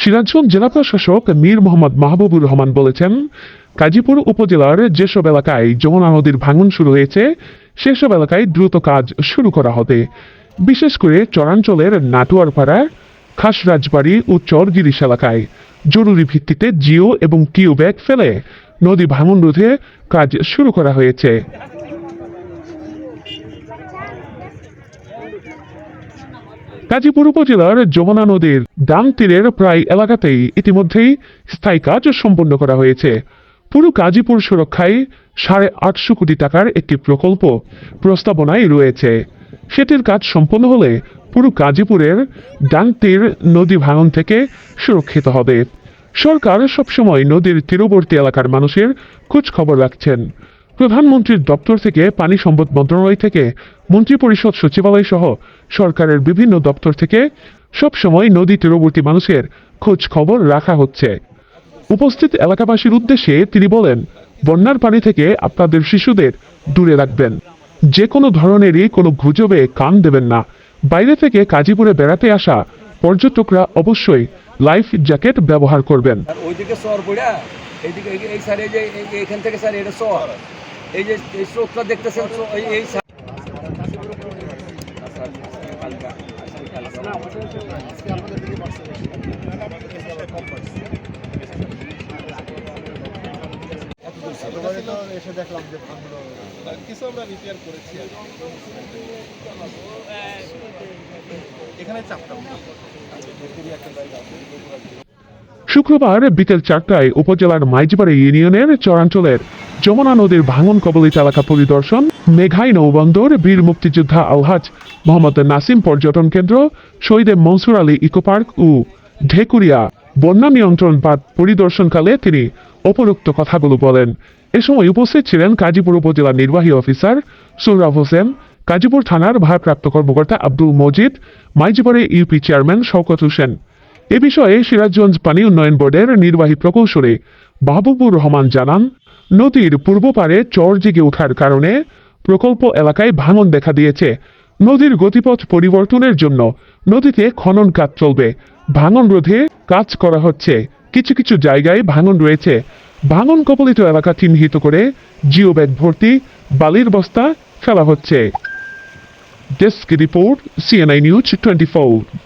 সিরাজগঞ্জ জেলা প্রশাসক মীর মোহাম্মদ মাহবুবুর রহমান বলেছেন, কাজীপুর উপজেলার যেসব এলাকায় যমুনা নদীর ভাঙন শুরু হয়েছে, সেসব এলাকায় দ্রুত কাজ শুরু করা হবে। বিশেষ করে চরাঞ্চলের নাটুয়ারপাড়া, খাসরাজবাড়ি ও চরগিরিশ এলাকায়। জরুরি ভিত্তিতে জিও এবং কিউ ব্যাগ ফেলে নদী ভাঙন রোধে কাজ শুরু করা হয়েছে। গাজীপুর উপজেলার যমুনা নদীর ডান তীরের প্রায় এলাকাতেই ইতিমধ্যেই স্থায়ী কাজ সম্পন্ন করা হয়েছে। পুরো গাজীপুর সুরক্ষায় সাড়ে আটশো কোটি টাকার একটি প্রকল্প প্রস্তাবনায় রয়েছে। সেটির কাজ সম্পন্ন হলে পুরো গাজীপুরের ডান তীর নদী ভাঙন থেকে সুরক্ষিত হবে। সরকার সবসময় নদীর তীরবর্তী এলাকার মানুষের খোঁজ খবর রাখছেন। প্রধানমন্ত্রীর দপ্তর থেকে পানি সম্পদ মন্ত্রণালয় থেকে মন্ত্রিপরিষদ সচিবালয় সহ সরকারের বিভিন্ন দপ্তর থেকে সবসময় নদী তীরবর্তী মানুষের খোঁজ খবর রাখা হচ্ছে। উপস্থিত এলাকাবাসীর উদ্দেশ্যে তিনি বলেন, বন্যার পানি থেকে আপনাদের শিশুদের দূরে রাখবেন। যে কোনো ধরনেরই কোনো গুজবে কান দেবেন না। বাইরে থেকে কাজীপুরে বেড়াতে আসা পর্যটকরা অবশ্যই লাইফ জ্যাকেট ব্যবহার করবেন। ওইদিকে এই- থেকে স্যার এটা এই যে এই স্রোতটা দেখতেছেন এই এসে দেখলাম যে কিছু আমরা রিপেয়ার করেছি। এখানে চাপটা শুক্রবার বিকেল চারটায় উপজেলার মাইজবাড়ি ইউনিয়নের চরাঞ্চলের যমুনা নদীর ভাঙন কবলিত এলাকা পরিদর্শন মেঘাই নৌবন্দর বীর মুক্তিযোদ্ধা আলহাজ মোহাম্মদ নাসিম পর্যটন কেন্দ্র, শহীদে মনসুর আলী ইকো পার্ক ও ঢেকুরিয়া বন্যা নিয়ন্ত্রণ বাদ পরিদর্শনকালে তিনি উপরোক্ত কথাগুলো বলেন। এ সময় উপস্থিত ছিলেন গাজীপুর উপজেলা নির্বাহী অফিসার সোহরাব হোসেন গাজীপুর থানার ভারপ্রাপ্ত কর্মকর্তা আব্দুল মজিদ, মাইজবাড়ি ইউপি চেয়ারম্যান শওকত হোসেন। এ বিষয়ে সিরাজগঞ্জ পানি উন্নয়ন বোর্ডের নির্বাহী প্রকৌশলী মাহবুবুর রহমান জানান, নদীর পূর্ব পারে চর জেগে ওঠার কারণে প্রকল্প এলাকায় ভাঙন দেখা দিয়েছে। নদীর গতিপথ পরিবর্তনের জন্য নদীতে খনন কাজ চলবে। ভাঙন রোধে কাজ করা হচ্ছে। কিছু কিছু জায়গায় ভাঙন রয়েছে। ভাঙন কবলিত এলাকা চিহ্নিত করে জিও ব্যাগ ভর্তি বালির বস্তা ফেলা হচ্ছে। Desk report, CNI news twenty four.